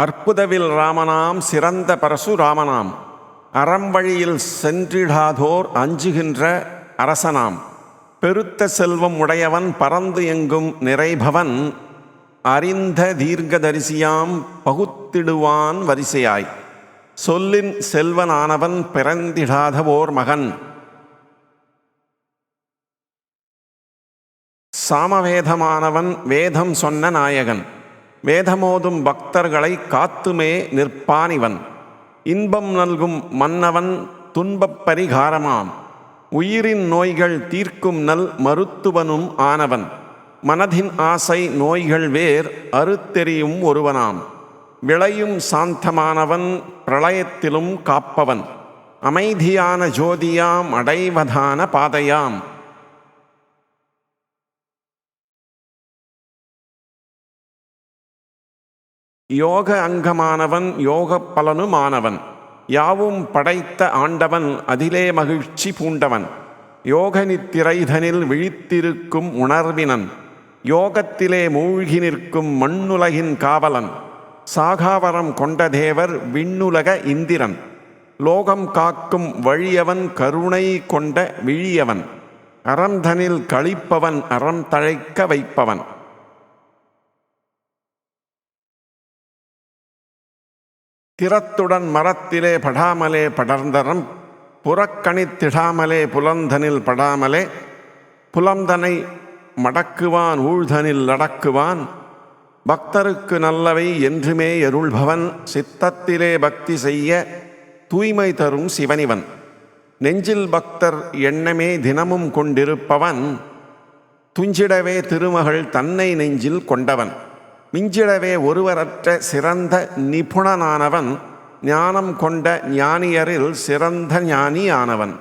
அற்புதவில் ராமனாம் சிறந்த பரசு ராமனாம். அறம்வழியில் சென்றிடாதோர் அஞ்சுகின்ற அரசனாம். பெருத்த செல்வம் உடையவன் பறந்து எங்கும் நிறைபவன். அறிந்த தீர்க்கதரிசியாம் பகுத்திடுவான் வரிசையாய். சொல்லின் செல்வனானவன் பிறந்திடாத ஓர் மகன். சாமவேதமானவன் வேதம் சொன்ன நாயகன். வேதமோதும் பக்தர்களை காத்துமே நிற்பானிவன். இன்பம் நல்கும் மன்னவன் துன்பப் பரிகாரமாம். உயிரின் நோய்கள் தீர்க்கும் நல் மருத்துவனும் ஆனவன். மனதின் ஆசை நோய்கள் வேர் அறுத்தெறியும் ஒருவனாம். விளையும் சாந்தமானவன் பிரளயத்திலும் காப்பவன். அமைதியான ஜோதியாம் அடைவதான பாதையாம். யோக அங்கமானவன் யோக பலனுமானவன். யாவும் படைத்த ஆண்டவன் அதிலே மகிழ்ச்சி பூண்டவன். யோக நித்திரைதனில் விழித்திருக்கும் உணர்வினன். யோகத்திலே மூழ்கி நிற்கும் மண்ணுலகின் காவலன். சாகாவரம் கொண்ட தேவர் விண்ணுலக இந்திரன். லோகம் காக்கும் வழியவன் கருணை கொண்ட விழியவன். அறந்தனில் கழிப்பவன் அறம் தழைக்க வைப்பவன். திறத்துடன் மரத்திலே படாமலே படர்ந்தரம் புறக்கணித்திடாமலே புலந்தனில் படாமலே புலந்தனை மடக்குவான் ஊழ்தனில் அடக்குவான் பக்தருக்கு நல்லவை என்றுமே எருள்பவன் சித்தத்திலே பக்தி செய்ய தூய்மை தரும் சிவனிவன். நெஞ்சில் பக்தர் எண்ணமே தினமும் கொண்டிருப்பவன் துஞ்சிடவே திருமகள் தன்னை நெஞ்சில் கொண்டவன். மிஞ்சிடவே ஒருவரற்ற சிறந்த நிபுணனானவன் ஞானம் கொண்ட ஞானியரில் சிறந்த ஞானியானவன்.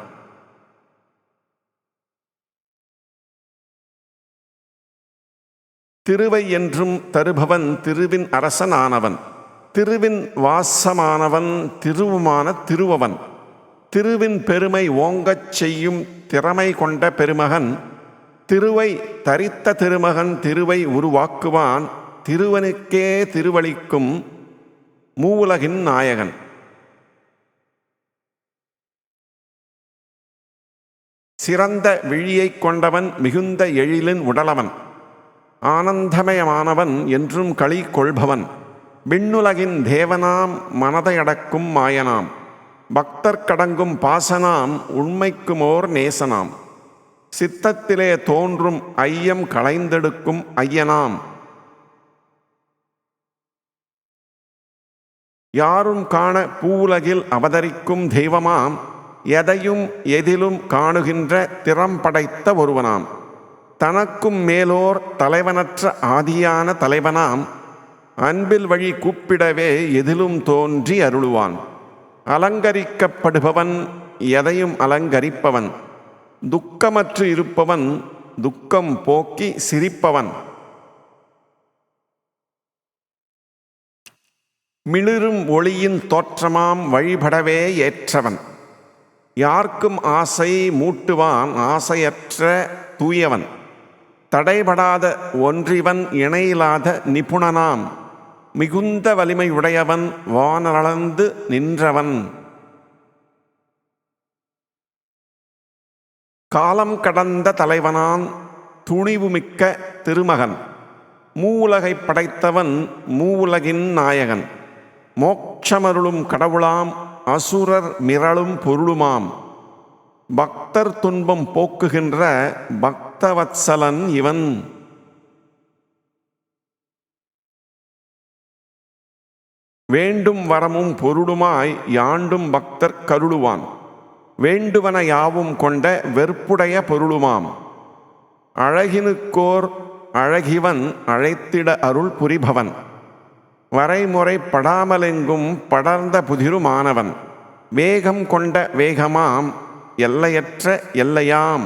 திருவை என்றும் தருபவன் திருவின் அரசனானவன் திருவின் வாசமானவன் திருவுமான திருவவன். திருவின் பெருமை ஓங்கச் செய்யும் திறமை கொண்ட பெருமகன் திருவை தரித்த திருமகன் திருவை உருவாக்குவான். திருவனுக்கே திருவளிக்கும் மூவுலகின் நாயகன். சிறந்த விழியைக் கொண்டவன் மிகுந்த எழிலின் உடலவன். ஆனந்தமயமானவன் என்றும் களி கொள்பவன். விண்ணுலகின் தேவனாம் மனதையடக்கும் மாயனாம். பக்தர் கடங்கும் பாசனாம் உண்மைக்குமோர் நேசனாம். சித்தத்திலே தோன்றும் ஐயம் களைந்தெடுக்கும் ஐயனாம். யாரும் காண பூவுலகில் அவதரிக்கும் தெய்வமாம் எதையும் எதிலும் காணுகின்ற திறம் படைத்த ஒருவனாம். தனக்கும் மேலோர் தலைவனற்ற ஆதியான தலைவனாம் அன்பில் வழி கூப்பிடவே எதிலும் தோன்றி அருளுவான். அலங்கரிக்கப்படுபவன் எதையும் அலங்கரிப்பவன் துக்கமற்று இருப்பவன் துக்கம் போக்கி சிரிப்பவன். மிளிரும் ஒளியின் தோற்றமாம் வழிபடவே ஏற்றவன். யார்க்கும் ஆசை மூட்டுவான் ஆசையற்ற தூயவன். தடைபடாத ஒன்றிவன் இணையிலாத நிபுணனாம். மிகுந்த வலிமையுடையவன் வானளந்து நின்றவன். காலம் கடந்த தலைவனான் துணிவுமிக்க திருமகன். மூவுலகை படைத்தவன் மூவுலகின் நாயகன். மோட்சமருளும் கடவுளாம் அசுரர் மிரளும் பொருளுமாம். பக்தர் துன்பம் போக்குகின்ற பக்தவத்சலன் இவன். வேண்டும் வரமும் பொருளுமாய் யாண்டும் பக்தர் கருளுவான். வேண்டுவன யாவும் கொண்ட வெறுப்புடைய பொருளுமாம். அழகினுக்கோர் அழகிவன் அழைத்திட அருள் புரிபவன். வரைமுறை படாமலெங்கும் படர்ந்த புதிருமானவன். வேகம் கொண்ட வேகமாம் எல்லையற்ற எல்லையாம்.